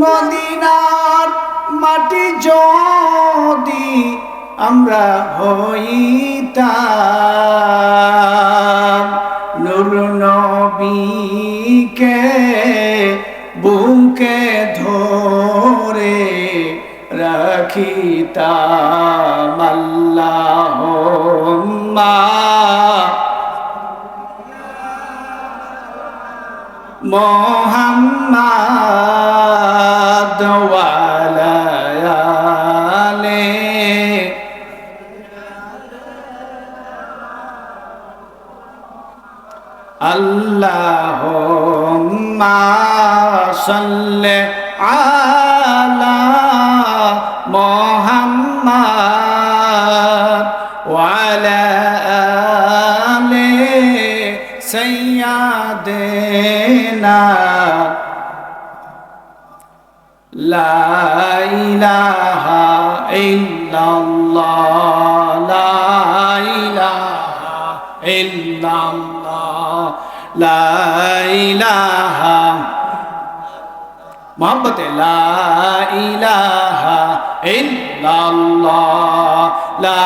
মদিনার মাটি যদি আমরা হইতাম নুর নবীকে বুকে ধরে রাখিতাম। আল্লাহ মোহাম্মদ ওয়ালায়ালে আল্লাহুম্মা সাল্লি আলা ইল্লাল্লাহ, লা ইলাহা ইল্লাল্লাহ, লা ইলাহা। মোহাম্মতে লা ইলাহা ইল্লাল্লাহ, লা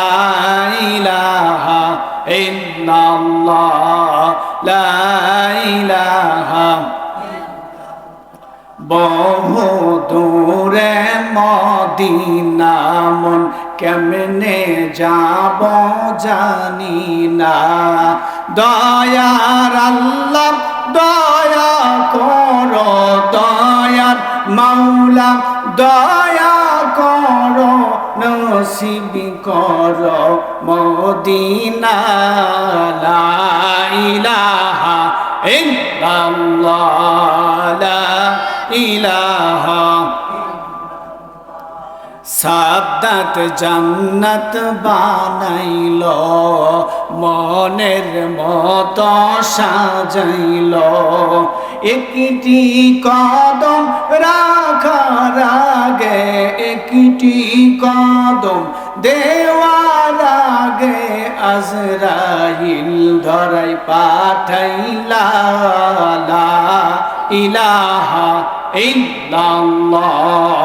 ইলাহা ইল্লাল্লাহ বহু দূরে মদিনা কেমনে যাব জানি না। দয়ার আল্লাহ, দয়া করো, দয়ার মাওলা, দয়া করো, নসিব করো মদিনা। ইলাহা ইল্লাল্লাহ ইলাহা সাবদাত জান্নাত বানাইল, মনের মত সাজাইল। একটি কদম রাখার আগে, একটি কদম দেওয়ার আগে আজরাইল ধরাই পাঠাইলা ইলাহা ইল্লাল্লাহ।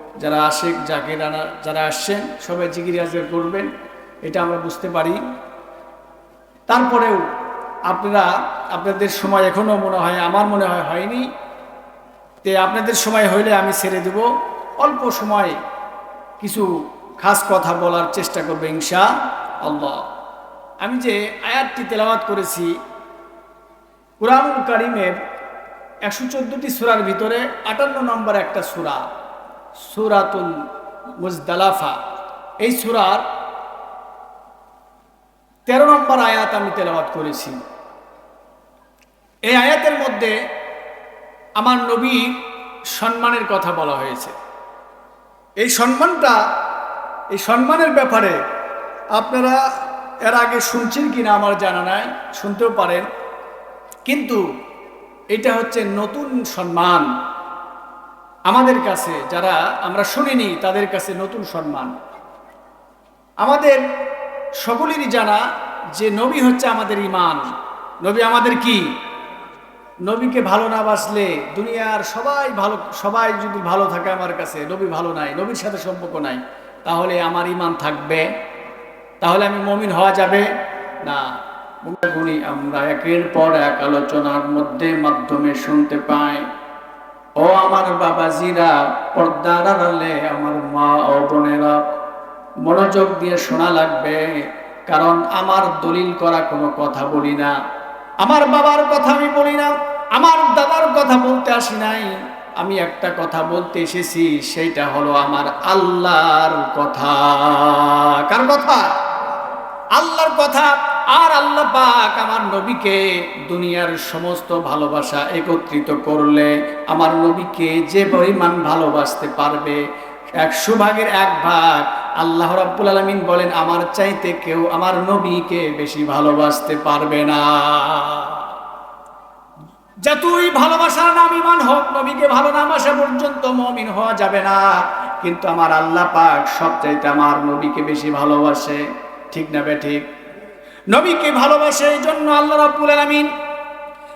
যারা আসে যাকে যারা আসছেন, সবাই জিকির আজগার করবেন, এটা আমরা বুঝতে পারি। তারপরেও আপনারা, আপনাদের সময় এখনও মনে হয়, আমার মনে হয় হয়নি। তে আপনাদের সময় হইলে আমি ছেড়ে দেব। অল্প সময় কিছু খাস কথা বলার চেষ্টা করবে ইনশা আল্লাহ। আমি যে আয়াতটি তেলাওয়াত করেছি, কুরআনুল কারিমের একশো চোদ্দটি সুরার ভিতরে আটান্ন নম্বর একটা সুরা। সুরাতুল মুজদালাফা। এই সুরার তেরো নম্বর আয়াত আমি তেলাওয়াত করেছি। এই আয়াতের মধ্যে আমার নবীর সম্মানের কথা বলা হয়েছে। এই সম্মানটা, এই সম্মানের ব্যাপারে আপনারা এর আগে শুনছেন কিনা আমার জানা নাই, শুনতেও পারেন। কিন্তু এটা হচ্ছে নতুন সম্মান। আমাদের কাছে, যারা আমরা শুনিনি, তাদের কাছে নতুন সম্মান। আমাদের সকলেরই জানা যে নবী হচ্ছে আমাদের ইমান নবী আমাদের কি? নবীকে ভালো না বাসলে দুনিয়ার সবাই ভালো, সবাই যদি ভালো থাকে আমার কাছে, নবী ভালো নাই, নবীর সাথে সম্পর্ক নাই, তাহলে আমার ইমান থাকবে? তাহলে আমি মমিন হওয়া যাবে? না। আমরা একের পর এক আলোচনার মধ্যে মাধ্যমে শুনতে পাই। ও আমার বাবাজিরা পর্দার আড়ালে আমার মা ও বোনেরা, মনোযোগ দিয়ে শোনা লাগবে, কারণ আমার দলিল করা কোনো কথা বলি না। আমার বাবার কথা আমি বলি না, আমার দাদার কথা বলতে আসি নাই। আমি একটা কথা বলতে এসেছি, সেইটা হলো আমার আল্লাহর কথা। কার কথা? আল্লাহর কথা। আর আল্লাহ পাক আমার নবীকে দুনিয়ার সমস্ত ভালোবাসা একত্রিত করলে আমার নবীকে যে পরিমাণ ভালোবাসতে পারবে একশো ভাগের এক ভাগ, আল্লাহ রাব্বুল আলামিন বলেন, আমার চাইতে কেউ আমার নবীকে বেশি ভালোবাসতে পারবে না। যতই ভালোবাসার নাম ইমান হোক, নবীকে ভালো নাম আসা পর্যন্ত মমিন হওয়া যাবে না। কিন্তু আমার আল্লাহ পাক সবচাইতে আমার নবীকে বেশি ভালোবাসে। ঠিক না বে ঠিক? নবীকে ভালোবাসে এই জন্য আল্লাহ রাব্বুল আলামিন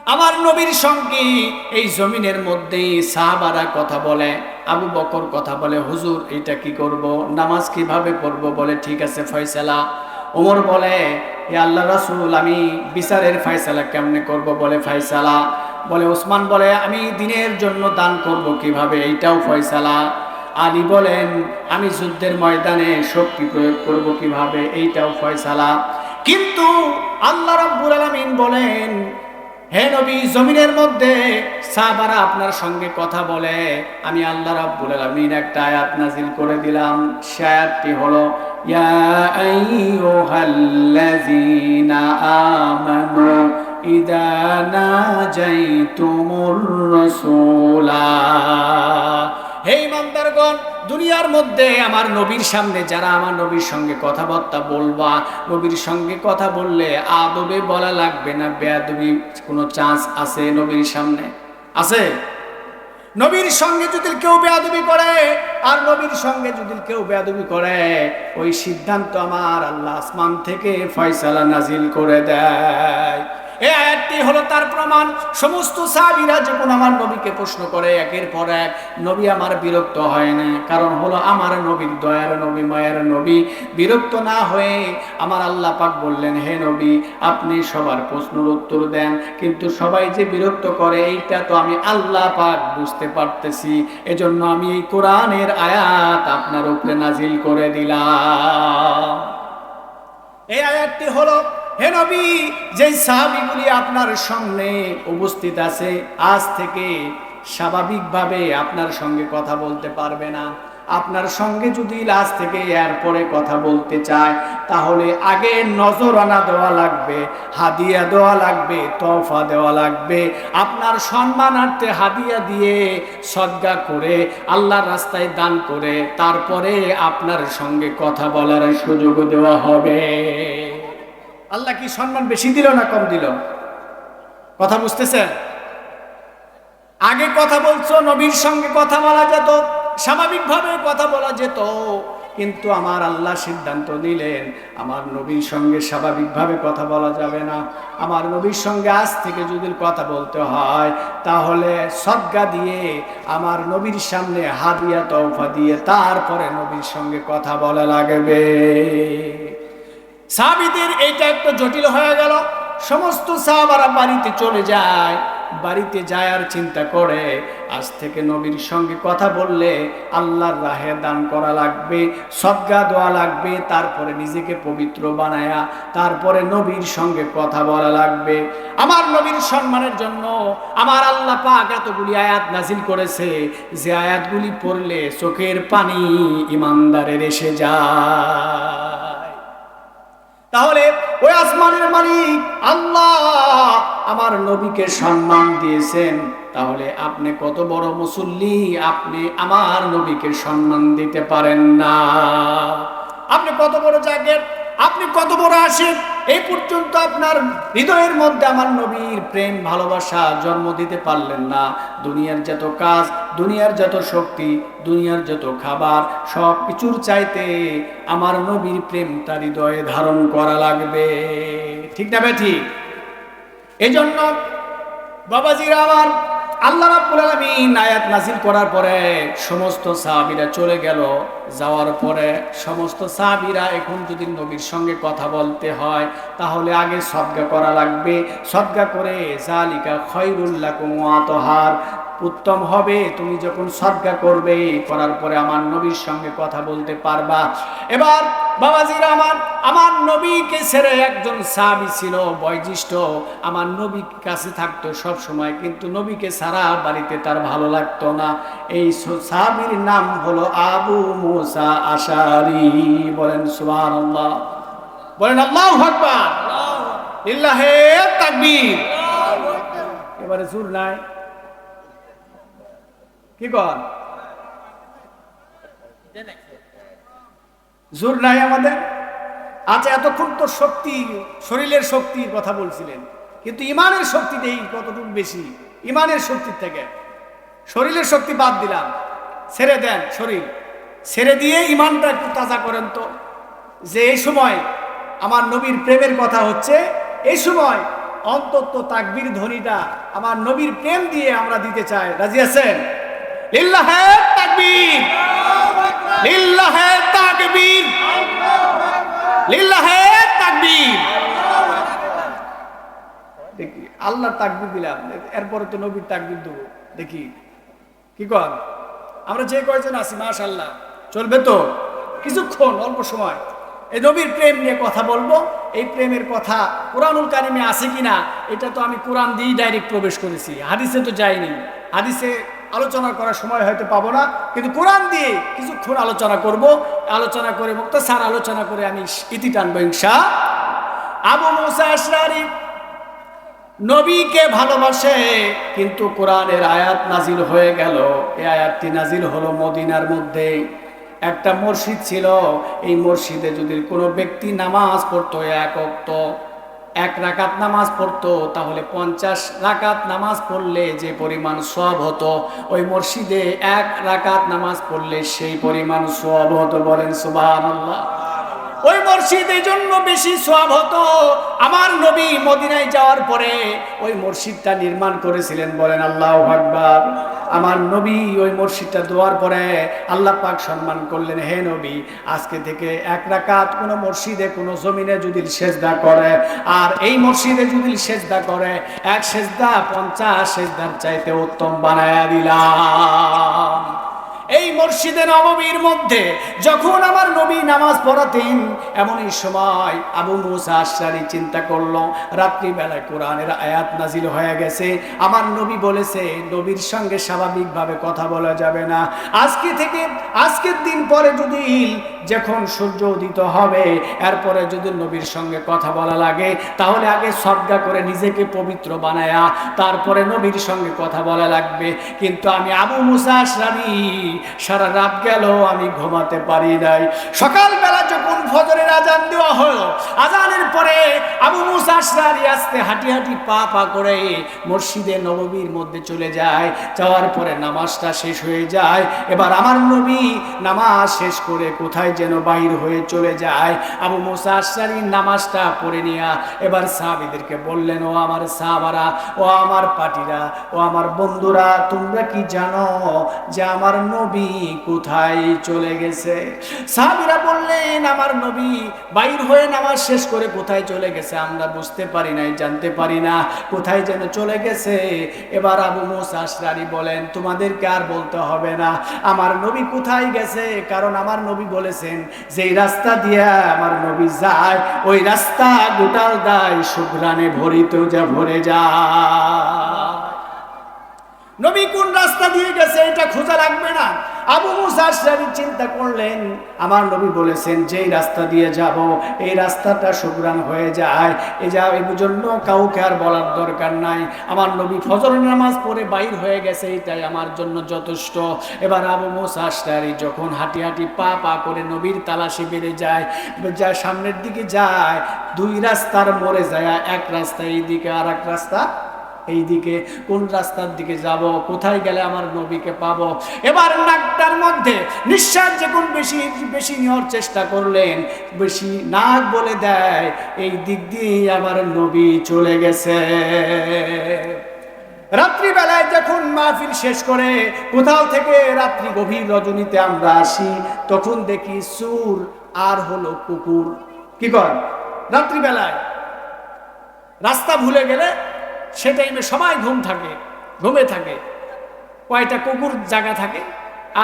আমার নবীর সঙ্গে এই জমিনের মধ্যেই সাহাবারা কথা বলে, আবু বকর কথা বলে, হুজুর, এটা কি করব? নামাজ কীভাবে পড়ব? বলে, ঠিক আছে, ফয়সালা। ওমর বলে, এ আল্লাহ রাসুল, আমি বিচারের ফয়সালা কেমনে করব? বলে, ফয়সালা। বলে, ওসমান বলে, আমি দিনের জন্য দান করব কীভাবে? এইটাও ফয়সালা। আলী বলেন, আমি যুদ্ধের ময়দানে শক্তি প্রয়োগ করব কীভাবে? এইটাও ফয়সালা। কিন্তু আল্লাহ রাব্বুল আলামিন বলেন, হে নবী, জমিনের মধ্যে সাহাবারা আপনার সঙ্গে কথা বলে। আমি আল্লাহ রাব্বুল আলামিন একটা আয়াত নাজিল করে দিলাম। সে হলো, ইয়া আইয়ুহাল্লাযীনা আমানু ইদা নাজাইতুমুর রাসূলা। হে ইমানদারগণ দুনিয়ার মধ্যে আমার নবীর সামনে যারা আমার নবীর সঙ্গে কথাবার্তা বলবা, নবীর সঙ্গে কথা বললে আদবে বলা লাগবে না, বেয়াদবি কোনো চান্স আছে নবীর সামনে? আছে? নবীর সঙ্গে যদি কেউ বেয়াদবি করে, আর নবীর সঙ্গে যদি কেউ বেয়াদবি করে, ওই সিদ্ধান্ত আমার আল্লাহ আসমান থেকে ফয়সালা নাজিল করে দেয়। এই আয়াতটি হলো তার প্রমাণ। সমস্ত সাহাবীরা যখন আমার নবীকে প্রশ্ন করে, একের পর এক, নবী আমার বিরক্ত হয় না, কারণ হলো আমার নবীর দয়ার নবী, মায়ের নবী, বিরক্ত না হয়ে আমার আল্লাহ পাক বললেন, হে নবী, আপনি সবার প্রশ্নের উত্তর দেন, কিন্তু সবাই যে বিরক্ত করে, এইটা তো আমি আল্লাহ পাক বুঝতে পারতেছি। এজন্য আমি এই কোরআনের আয়াত আপনার উপরে নাজিল করে দিলাম। এই আয়াতটি হলো হে নবী যে সাহাবিগুলি আপনার সামনে উপস্থিত আছে, আজ থেকে স্বাভাবিকভাবে আপনার সঙ্গে কথা বলতে পারবে না। আপনার সঙ্গে যদি লাশ থেকে এরপরে কথা বলতে চায়, তাহলে আগে নজরানা দেওয়া লাগবে, হাদিয়া দেওয়া লাগবে তফা দেওয়া লাগবে। আপনার সম্মানার্থে হাদিয়া দিয়ে সদ্গা করে আল্লাহর রাস্তায় দান করে, তারপরে আপনার সঙ্গে কথা বলার সুযোগ দেওয়া হবে। আল্লাহ কি সম্মান বেশি দিল না কম দিল? কথা বুঝতেছেন আগে কথা বলছো, নবীর সঙ্গে কথা বলা যেত, স্বাভাবিকভাবে কথা বলা যেত, কিন্তু আমার আল্লাহ সিদ্ধান্ত নিলেন, আমার নবীর সঙ্গে স্বাভাবিকভাবে কথা বলা যাবে না। আমার নবীর সঙ্গে আজ থেকে যদি কথা বলতে হয়, তাহলে সদ্গা দিয়ে আমার নবীর সামনে হাদিয়া তৌফা দিয়ে তারপরে নবীর সঙ্গে কথা বলা লাগবে। সাহাবিদের এইটা একটু জটিল হয়ে গেল। সমস্ত সাহাবারা বাড়িতে চলে যায়, বাড়িতে যায় চিন্তা করে, আজ থেকে নবীর সঙ্গে কথা বললে আল্লাহর রাহে দান করা লাগবে সদ্গা দেওয়া লাগবে, তারপরে নিজেকে পবিত্র বানায়া, তারপরে নবীর সঙ্গে কথা বলা লাগবে। আমার নবীর সম্মানের জন্য আমার আল্লাহ পাক এতগুলি আয়াত নাজিল করেছে, যে আয়াতগুলি পড়লে চোখের পানি ইমানদারের এসে যায়। তাহলে ওই আসমানের মালিক আল্লাহ আমার নবীকে সম্মান দিয়েছেন। তাহলে আপনি কত বড় মুসল্লি, আপনি আমার নবীকে সম্মান দিতে পারেন না। আপনি কত বড় জায়গার আপনি কত বড় আসেন এই পর্যন্ত আপনার হৃদয়ের মধ্যে আমার নবীর প্রেম, ভালোবাসা জন্ম দিতে পারলেন না। দুনিয়ার যত কাজ দুনিয়ার যত শক্তি, দুনিয়ার যত খাবার, সব কিছুর চাইতে আমার নবীর প্রেম তার হৃদয়ে ধারণ করা লাগবে। ঠিক না ঠিক এই জন্য বাবাজিরা আমার আল্লাহ রাব্বুল আলামিন আয়াত করার পরে সমস্ত সাহাবীরা চলে গেল। যাওয়ার পরে সমস্ত সাহাবীরা এখন যদি নবীর সঙ্গে কথা বলতে হয়, তাহলে আগে সদ্গা করা লাগবে। সদ্গা করে জালিকা খয়রুল্লাকুম ওয়া তাহার উত্তম হবে তুমি যখন সদ্গা করবে করার পরে আমার নবীর সঙ্গে কথা বলতে পারবা। এবার বাবাজিরা আমার আমার নবীকে ছেড়ে একজন সাহাবি ছিল বয়োজ্যেষ্ঠ। আমার নবীর কাছে থাকতো সব সময় কিন্তু নবীকে সারা বাড়িতে তার ভালো লাগতো না। এই সাহাবির নাম হলো আবু মুসা আশারি। বলেন সুবহানাল্লাহ। বলেন আল্লাহু ইল্লাহে তাকবীর। এবারে জোর নাই। কি কর জোর নাই আমাদের? আচ্ছা এতক্ষণ তো শক্তি, শরীরের শক্তির কথা বলছিলেন। কিন্তু ইমানের শক্তি শক্তিতেই কতটুকু বেশি? ইমানের শক্তির থেকে। শরীরের শক্তি বাদ দিলাম। ছেড়ে দেন শরীর। ছেড়ে দিয়ে ইমানটা একটু তাজা করেন তো। যে এই সময় আমার নবীর প্রেমের কথা হচ্ছে, এই সময় অন্তত তাকবির ধ্বনিটা আমার নবীর প্রেম দিয়ে আমরা দিতে চাই। রাজি আছেন? লিল্লাহে তাকবীর। লিল্লাহে তাকবীর। লিল্লাহে তাকবীর। দেখি আল্লাহর তাকবীর দিলাম এরপরে তো নবীর তাকবীর দেবো। দেখি, কি কর আমরা যে কয়জন আছি মাশাল্লাহ চলবে তো? কিছুক্ষণ, অল্প সময়। এই নবীর প্রেম নিয়ে কথা বলব। এই প্রেমের কথা কোরআনুল কারিমে আছে কিনা, এটা তো আমি কোরআন দিয়েই ডাইরেক্ট প্রবেশ করেছি। হাদিসে তো যাইনি হাদিসে আলোচনা করার সময় হয়তো পাবো না। কিন্তু কোরআন দিয়ে কিছুক্ষণ আলোচনা করব। আলোচনা করে মুক্তাসার আলোচনা করে আমি ইতি টানবো ইনশা আবু মুসা নবীকে ভালোবাসে, কিন্তু কোরআনের আয়াত নাজিল হয়ে গেল। এই আয়াতটি নাজিল হলো মদিনার মধ্যে। একটা মসজিদ ছিল। এই মসজিদে যদি কোনো ব্যক্তি নামাজ পড়তো এক অক্ত এক রাকাত নামাজ পড়তো, তাহলে পঞ্চাশ রাকাত নামাজ পড়লে যে পরিমাণ সব হতো, ওই মসজিদে এক রাকাত নামাজ পড়লে সেই পরিমাণ সব হতো বলেন সুবাহ ওই মসজিদের জন্য বেশি সোয়াব হতো। আমার নবী মদিনায় যাওয়ার পরে ওই মসজিদটা নির্মাণ করেছিলেন বলেন আল্লাহ আকবার। আমার নবী ওই মসজিদটা দেওয়ার পরে আল্লাহ পাক সম্মান করলেন, হে নবী, আজকে থেকে এক রাকাত কোনো মসজিদে, কোনো জমিনে যদি সেজদা করে, আর এই মসজিদে যদি সেজদা করে, এক সেজদা পঞ্চাশ সেজদার চাইতে উত্তম বানায়া দিলাম। এই মসজিদে নবমীর মধ্যে যখন আমার নবী নামাজ পড়াতেন, এমনই সময় আবু মুসা আশারি চিন্তা করল, রাত্রিবেলায় কোরআনের আয়াত নাজিল হয়ে গেছে। আমার নবী বলেছে, নবীর সঙ্গে স্বাভাবিকভাবে কথা বলা যাবে না। আজকে থেকে, আজকের দিন পরে যদি যখন সূর্য উদিত হবে, এরপরে যদি নবীর সঙ্গে কথা বলা লাগে, তাহলে আগে সদ্গা করে নিজেকে পবিত্র বানায়া, তারপরে নবীর সঙ্গে কথা বলা লাগবে। কিন্তু আমি আবু মুসা আশরানি, সারা রাত গেল, আমি ঘুমাতে পারি নাই। সকালবেলা যখন ফজরের আজান দেওয়া হলো, আজানের পরে আবু মুসা আশরারি আস্তে হাঁটি হাঁটি পা পা করে মসজিদে নববীর মধ্যে চলে যায়। যাওয়ার পরে নামাজটা শেষ হয়ে যায়। এবার আমার নবী নামাজ শেষ করে কোথায় যেন বাইর হয়ে চলে যায়। আবু মুসা আশরারি নামাজটা পড়ে নিয়া এবার সাহাবিদেরকে বললেন, ও আমার সাহাবারা, ও আমার পাটিরা ও আমার বন্ধুরা, তোমরা কি জানো যে আমার নবী কোথায় চলে গেছে? সাহাবিরা বললেন, আমার নবী বাইর হয়ে নামাজ শেষ করে কোথায় চলে গেছে আমরা বুঝতে পারি নাই, জানতে পারি না। কোথায় যেন চলে গেছে? এবার আবু মুসা আশরারি বলেন, তোমাদেরকে আর বলতে হবে না। আমার নবী কোথায় গেছে? কারণ আমার নবী বলেছেন যেই রাস্তা দিয়া আমার নবী যায়, ওই রাস্তা গোটাল দায় শুক্রানে ভরিত যা ভরে যা নবী কোন রাস্তা দিয়ে গেছে, এটা আবু মুসা আশরারি চিন্তা করলেন, আমার নবী বলেছেন, যেই রাস্তা দিয়ে যাব, এই রাস্তাটা সুগ্রান হয়ে যায়। এ যা, এই জন্য কাউকে আর বলার দরকার নাই। আমার নবী ফজর নামাজ পড়ে বাইর হয়ে গেছে, এটাই আমার জন্য যথেষ্ট। এবার আবু মুসা আশরারি যখন হাঁটি হাঁটি পা পা করে নবীর তালাশি বেড়ে যায়, যা সামনের দিকে যায়, দুই রাস্তার মোড়ে যায়, এক রাস্তা এই দিকে আর এক রাস্তা এই দিকে কোন রাস্তার দিকে যাব, কোথায় গেলে আমার নবীকে পাব? এবার নাকটার মধ্যে নিঃশ্বাস যখন বেশি বেশি নেওয়ার চেষ্টা করলেন, বেশি নাক বলে দেয়, এই দিক দিয়ে আমার নবী চলে গেছে। রাত্রিবেলায় যখন মাহফিল শেষ করে, কোথাও থেকে রাত্রি গভীর রজনীতে আমরা আসি, তখন দেখি সুর আর হলো কুকুর। কি কর রাত্রিবেলায় রাস্তা ভুলে গেলে সে টাইমে সবাই ঘুম থাকে, ঘুমে থাকে। কয়টা কুকুর জায়গা থাকে,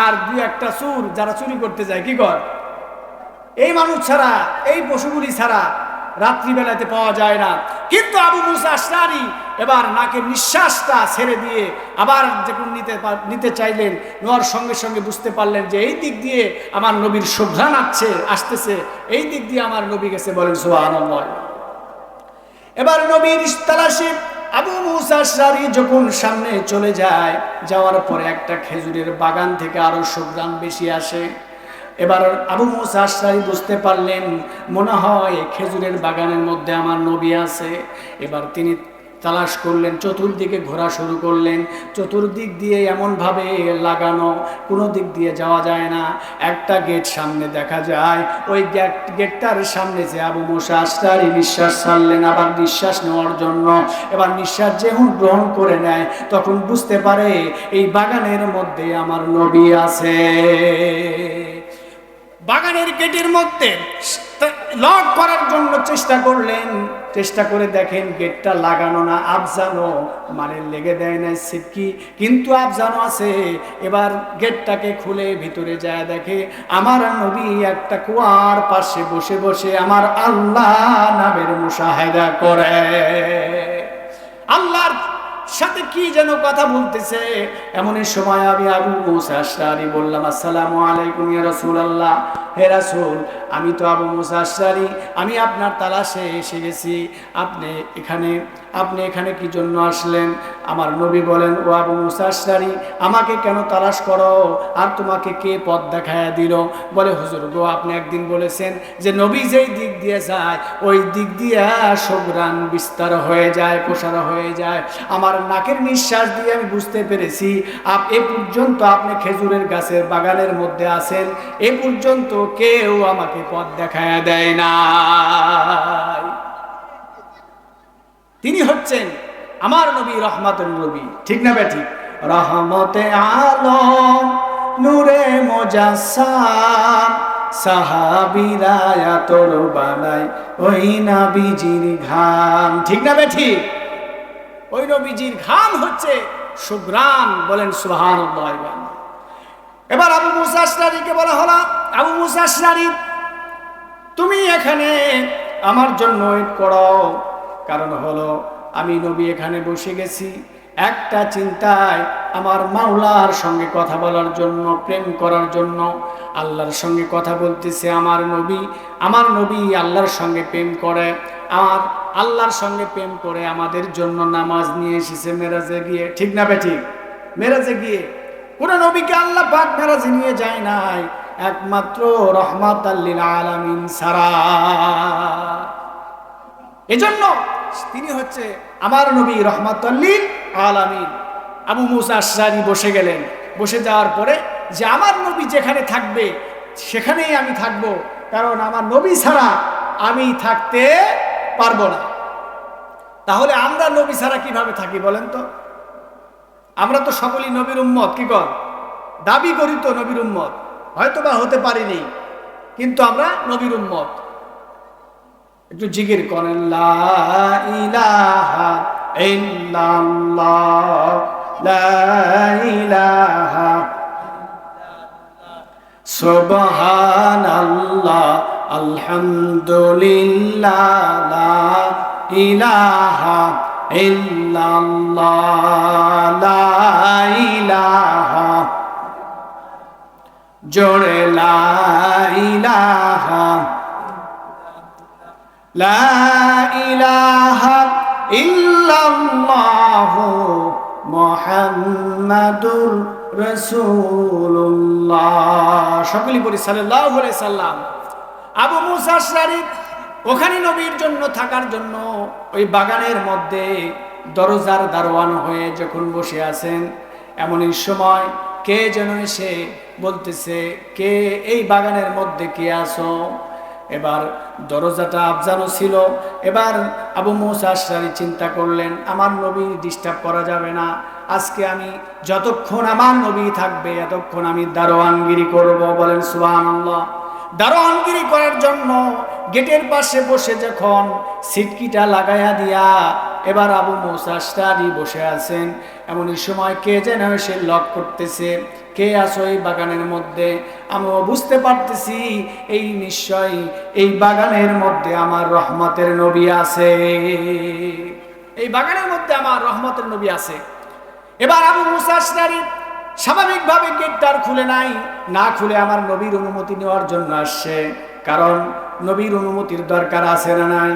আর দু একটা চুর যারা চুরি করতে যায়, কি কর এই মানুষ ছাড়া, এই পশুগুলি ছাড়া রাত্রিবেলাতে পাওয়া যায় না। কিন্তু আবু মুসা আশরারি এবার নাকের নিঃশ্বাসটা ছেড়ে দিয়ে আবার যখন নিতে নিতে চাইলেন, নেওয়ার সঙ্গে সঙ্গে বুঝতে পারলেন যে এই দিক দিয়ে আমার নবীর শোভ্রান আসছে আসতেছে। এই দিক দিয়ে আমার নবী গেছে বলেন সোহা এবার নবীর তালাশে আবু মুসা সারি যখন সামনে চলে যায়, যাওয়ার পরে একটা খেজুরের বাগান থেকে আরও সুগ্রাম বেশি আসে। এবার আবু মুসা আশরারি বুঝতে পারলেন, মনে হয় খেজুরের বাগানের মধ্যে আমার নবী আছে। এবার তিনি তালাশ করলেন, চতুর্দিকে ঘোরা শুরু করলেন। চতুর্দিক দিয়ে এমনভাবে লাগানো, কোনো দিক দিয়ে যাওয়া যায় না। একটা গেট সামনে দেখা যায়। ওই গেট, গেটটার সামনে যে আবু মোসা আস্তারি নিঃশ্বাস ছাড়লেন, আবার নিঃশ্বাস নেওয়ার জন্য। এবার নিঃশ্বাস যেমন গ্রহণ করে নেয়, তখন বুঝতে পারে, এই বাগানের মধ্যে আমার নবী আছে। বাগানের গেটের মধ্যে লক করার জন্য চেষ্টা করলেন। চেষ্টা করে দেখেন গেটটা লাগানো না আফজানো মানে লেগে দেয় না সিটকি। কিন্তু আফজানো আছে। এবার গেটটাকে খুলে ভিতরে যায় দেখে আমার নবী একটা কুয়ার পাশে বসে বসে আমার আল্লাহ নামের মুসাহেদা করে। আল্লাহর সাথে কি যেন কথা বলতেছে? এমন সময় আমি আবু মুসা বললাম, আসসালামু আলাইকুম ইয়া রাসূলুল্লাহ। হে রাসূল, আমি তো আবু মুসা আমি আপনার তালাশে এসে গেছি। আপনি এখানে আপনি এখানে কি জন্য আসলেন? আমার নবী বলেন, ও আবু মুসা আমাকে কেন তালাশ করো? আর তোমাকে কে পথ দেখায় দিল? বলে, হুজুর গো, আপনি একদিন বলেছেন যে নবী যেই দিক দিয়ে যায়, ওই দিক দিয়ে সবরান বিস্তার হয়ে যায়, প্রসার হয়ে যায়। আমার নাকের নিঃশ্বাস দিয়ে আমি বুঝতে পেরেছি, আপ, এ পর্যন্ত আপনি খেজুরের গাছের বাগানের মধ্যে আছেন, এ পর্যন্ত কেউ আমাকে পথ দেখায় দেয় না তিনি হচ্ছেন আমার নবী রহমাতুল নবী। ঠিক না ব্যাঠি রহমতে আলম, নূরে মোজাসাম সাহাবিরা তোর বানাই ওই নাবিজির ঘাম ঠিক না ব্যাঠি ওই নবীজির ঘাম হচ্ছে সুগ্রাম বলেন সুহান এবার। আবু মুসাশরারিকে বলা হলো, আবু মুসাশরারি তুমি এখানে আমার জন্য ওয়েট করো। কারণ হলো, আমি নবী এখানে বসে গেছি। একটা চিন্তায় আমার মাওলার সঙ্গে কথা বলার জন্য, প্রেম করার জন্য আল্লাহর সঙ্গে কথা বলতেছে আমার নবী। আমার নবী আল্লাহর সঙ্গে প্রেম করে। আমার আল্লাহর সঙ্গে প্রেম করে আমাদের জন্য নামাজ নিয়ে এসেছে মেরাজে গিয়ে। ঠিক না বেঠিক মেরাজে গিয়ে। কোন নবীকে আল্লাহ পাক মেরাজে নিয়ে যায় নাই। একমাত্র রহমাত আল্লিল আলামিন সারা এজন্য তিনি হচ্ছে আমার নবী রহমাতুল্লিল আলামিন। আবু মুসা আশরারি বসে গেলেন। বসে যাওয়ার পরে যে আমার নবী যেখানে থাকবে, সেখানেই আমি থাকব। কারণ আমার নবী ছাড়া আমি থাকতে পারব না। তাহলে আমরা নবী ছাড়া কীভাবে থাকি বলেন তো? আমরা তো সকলেই নবীর উম্মত, কি কর? দাবি করি তো নবীর উম্মত। হয়তো বা হতে পারিনি, কিন্তু আমরা নবীর উম্মত। একটু জিগির করেন, লা আলহামদুলিল্লাহ ইলাহা ইল্লাল্লাহ ইলাহা। জোরে লা ইলাহা। লা ইলাহা ইল্লাল্লাহ মুহাম্মাদুর রাসূলুল্লাহ। সকলেই পড়ি সাল্লাল্লাহু আলাইহি সাল্লাম। আবু মুসা শরীফ ওখানে নবীর জন্য থাকার জন্য ওই বাগানের মধ্যে দরজার দারোয়ান হয়ে যখন বসে আছেন, এমনই সময় কে যেন এসে বলতেছে, কে এই বাগানের মধ্যে কে আসো এবার দরজাটা আবজানো ছিল। এবার আবু মৌসা আশরারি চিন্তা করলেন, আমার নবী ডিস্টার্ব করা যাবে না। আজকে আমি যতক্ষণ আমার নবী থাকবে, এতক্ষণ আমি দারোয়ানগিরি করব। বলেন সুহান দারোয়ানগিরি করার জন্য গেটের পাশে বসে যখন সিটকিটা লাগাইয়া দিয়া এবার আবু মৌসাস্টারি বসে আছেন, এমনই সময় কে যেন সে লক করতেছে, কে আসো এই বাগানের মধ্যে? আমিও বুঝতে পারতেছি, এই নিশ্চয় এই বাগানের মধ্যে আমার রহমতের নবী আছে। এই বাগানের মধ্যে আমার রহমতের নবী আছে। এবার আবু মুসাশরারি স্বাভাবিকভাবে গেটটার খুলে নাই। না খুলে আমার নবীর অনুমতি নেওয়ার জন্য আসছে। কারণ নবীর অনুমতির দরকার আছে না নাই?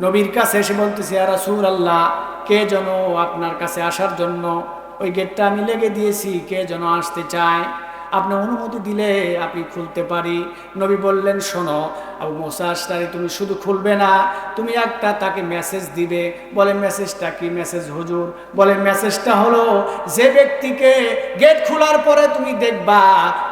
নবীর কাছে এসে বলতেছে আর সুর আল্লাহ কে যেন আপনার কাছে আসার জন্য ওই গেটটা আমি লেগে দিয়েছি, কে যেন আসতে চায়? আপনি অনুমতি দিলে আপনি খুলতে পারি। নবী বললেন, শোনো, আবু মোসা তুমি শুধু খুলবে না, তুমি একটা তাকে মেসেজ দিবে। বলে মেসেজটা কি? মেসেজ হুজুর। বলে মেসেজটা হলো, যে ব্যক্তিকে গেট খোলার পরে তুমি দেখবা,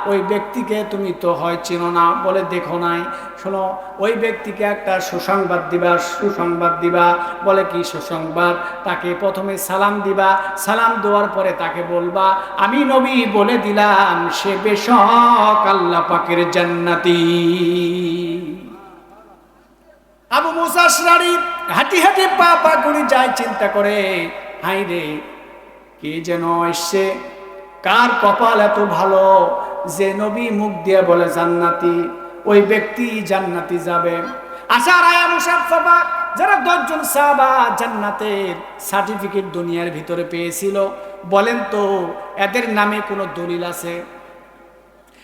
ওই ব্যক্তিকে তুমি তো হয় চিনো না। বলে, দেখো নাই। শোনো, ওই ব্যক্তিকে একটা সুসংবাদ দিবা সুসংবাদ দিবা। বলে, কি সুসংবাদ? তাকে প্রথমে সালাম দিবা। সালাম দেওয়ার পরে তাকে বলবা, আমি নবী বলে দিলাম, সে বেশক আল্লাহ পাকের জান্নাতি। আবু মুসাসরারি হাঁটি হাঁটি পা পা করে যায়, চিন্তা করে হাই রে, কে যেন এসছে? কার কপাল এত ভালো যে নবী মুখ দিয়ে বলে, জান্নাতি, ওই ব্যক্তি জান্নাতি যাবে। আশার আয়া মুসাফা যারা দশজন সাহাবা জান্নাতের সার্টিফিকেট দুনিয়ার ভিতরে পেয়েছিল, বলেন তো, এদের নামে কোনো দলিল আছে?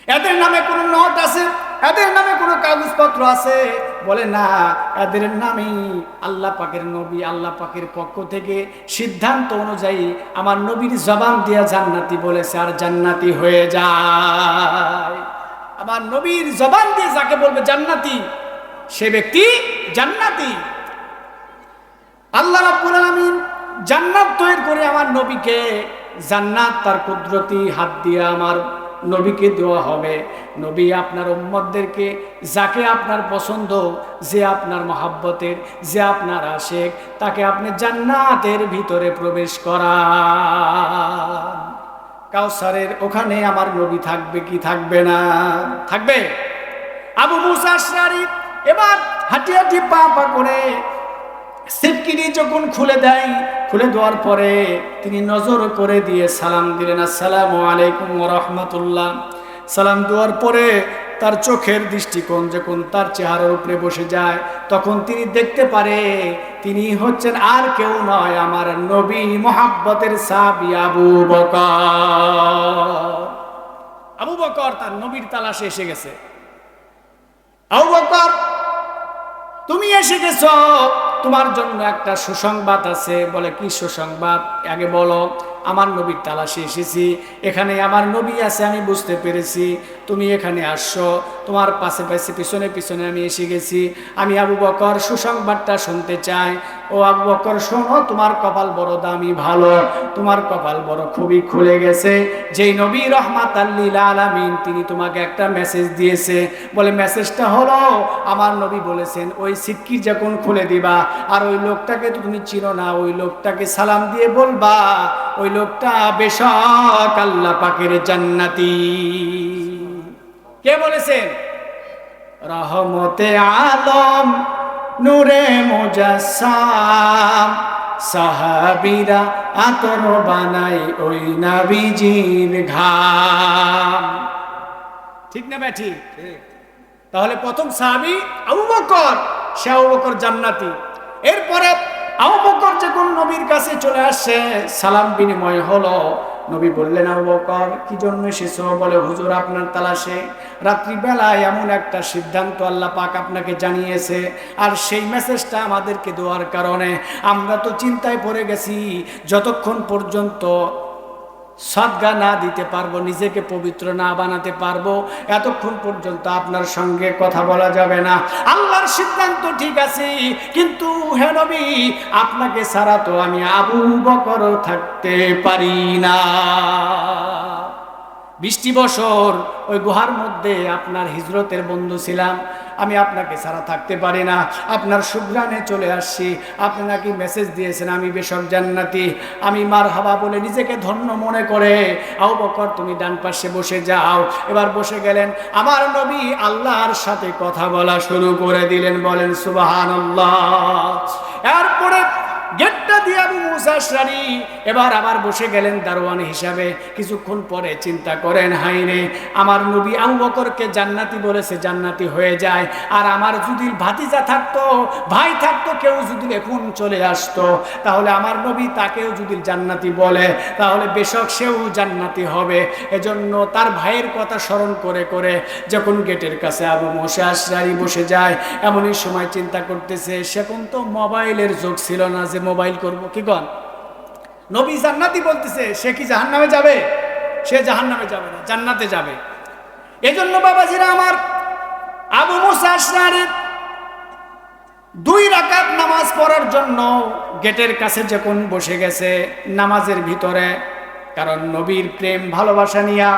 এদের নামে কোনো নোট আছে? এদের নামে কোনো কাগজপত্র আছে? বলে, না, এদের নামেই আল্লাহ পাকের নবী, আল্লাহ পাকের পক্ষ থেকে সিদ্ধান্ত অনুযায়ী আমার নবীর জবান দিয়া জান্নাতি বলেছে, আর জান্নাতি হয়ে যায়। আমার নবীর জবান দিয়ে যাকে বলবে জান্নাতি, সে ব্যক্তি জান্নাতি। আল্লাহ রাব্বুল জান্নাত তৈরি করে আমার নবীকে জান্নাত তার কুদরতি হাত দিয়ে আমার নবীকে দেওয়া হবে। নবী আপনার উম্মতদেরকে, যাকে আপনার পছন্দ, যে আপনার মহাব্বতের, যে আপনার আশেক, তাকে আপনি জান্নাতের ভিতরে প্রবেশ করা কাউসারের ওখানে আমার নবী থাকবে কি থাকবে না? থাকবে? আবু মুসা আশরারি, এবার হাঁটি হাঁটি পা পা করে সিটকিনি যখন খুলে দেয়, খুলে দেওয়ার পরে তিনি নজর করে দিয়ে সালাম দিলেন, আসসালামু আলাইকুম রহমতুল্লাহ। সালাম দেওয়ার পরে তার চোখের দৃষ্টিকোণ যখন তার চেহারার উপরে বসে যায়, তখন তিনি দেখতে পারে তিনি হচ্ছেন আর কেউ নয়, আমার নবী মোহাব্বতের সাবি আবু বকর। আবু বকর তার নবীর তালাশে এসে গেছে। আবু বকর, তুমি এসে গেছ? তোমার জন্য একটা সুসংবাদ আছে। বলে, কি সুসংবাদ? আগে বলো, আমার নবীর তালাশে এসেছি। এখানে আমার নবী আছে, আমি বুঝতে পেরেছি। তুমি এখানে আসছো, তোমার পাশে পাশে পিছনে পিছনে আমি এসে গেছি। আমি আবু বকর সুসংবাদটা শুনতে চাই। ও আবু বকর, শোনো, তোমার কপাল বড় দামি, ভালো। তোমার কপাল বড়, খুবই খুলে গেছে। যেই নবী রহমাত আল্লিল আলামিন, তিনি তোমাকে একটা মেসেজ দিয়েছে। বলে মেসেজটা হলো, আমার নবী বলেছেন, ওই সিটকি যখন খুলে দিবা, আর ওই লোকটাকে তুমি চিনো না, ওই লোকটাকে সালাম দিয়ে বলবা, ওই লোকটা বেশক আল্লাহ পাকের জান্নাতি। কে বলেছেন? রহমতে আলম। নূরে মুজাসাম সাহাবিরা আতর বানাই ওই নাবিজির ঘাম। ঠিক না ব্যাঠি তাহলে প্রথম সাহাবি আবু বকর সে আবু বকর জান্নাতি। এরপরে আবু বকর যখন নবীর কাছে চলে আসছে সালাম বিনিময় হলো নবী বললেন আবু বকর কি জন্য এসেছ? বলে, হুজুর, আপনার তালাশে রাত্রিবেলায় এমন একটা সিদ্ধান্ত আল্লাহ পাক আপনাকে জানিয়েছে আর সেই মেসেজটা আমাদেরকে দেওয়ার কারণে আমরা তো চিন্তায় পড়ে গেছি। যতক্ষণ পর্যন্ত সদ্গা না দিতে পারব, নিজেকে পবিত্র না বানাতে পারব, এতক্ষণ পর্যন্ত আপনার সঙ্গে কথা বলা যাবে না। আল্লাহর সিদ্ধান্ত ঠিক আছে, কিন্তু হেনবি আপনাকে ছাড়া তো আমি আবু বকর থাকতে পারি না। বৃষ্টি বছর, ওই গুহার মধ্যে আপনার হিজরতের বন্ধু ছিলাম। আমি আপনাকে ছাড়া থাকতে পারি না। আপনার সুগ্রানে চলে আসছি। আপনি নাকি মেসেজ দিয়েছেন, আমি বেশক জান্নাতি। আমি মার হাবা বলে নিজেকে ধন্য মনে করে। আউ বকর, তুমি ডান পাশে বসে যাও। এবার বসে গেলেন। আমার নবী আল্লাহর সাথে কথা বলা শুরু করে দিলেন। বলেন সুবাহান এরপরে গেটটা দিয়ে আবু মুসা আশরারি এবার আবার বসে গেলেন দারোয়ান হিসাবে। কিছুক্ষণ পরে চিন্তা করেন হাই রে, আমার নবী আবু জান্নাতি বলেছে, জান্নাতি হয়ে যায়। আর আমার যদি ভাতিজা থাকতো, ভাই থাকতো, কেউ যদি এখন চলে আসতো, তাহলে আমার নবী তাকেও যদি জান্নাতি বলে, তাহলে বেশক সেও জান্নাতি হবে। এজন্য তার ভাইয়ের কথা স্মরণ করে করে যখন গেটের কাছে আবু মোসা আশরারি বসে যায়, এমনই সময় চিন্তা করতেছে, সেখন তো মোবাইলের যোগ ছিল না যে মোবাইল করব, কি কন? নবী জান্নাতি বলতেছে, সে কি জাহান্নামে যাবে? সে জাহান নামে যাবে না, জান্নাতে যাবে। এজন্য বাবাজিরা আমার আবু মুসা দুই রাকাত নামাজ পড়ার জন্য গেটের কাছে যখন বসে গেছে নামাজের ভিতরে, কারণ নবীর প্রেম, ভালোবাসা নিয়া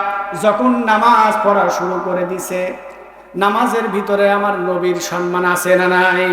যখন নামাজ পড়া শুরু করে দিছে, নামাজের ভিতরে আমার নবীর সম্মান আছে না নাই?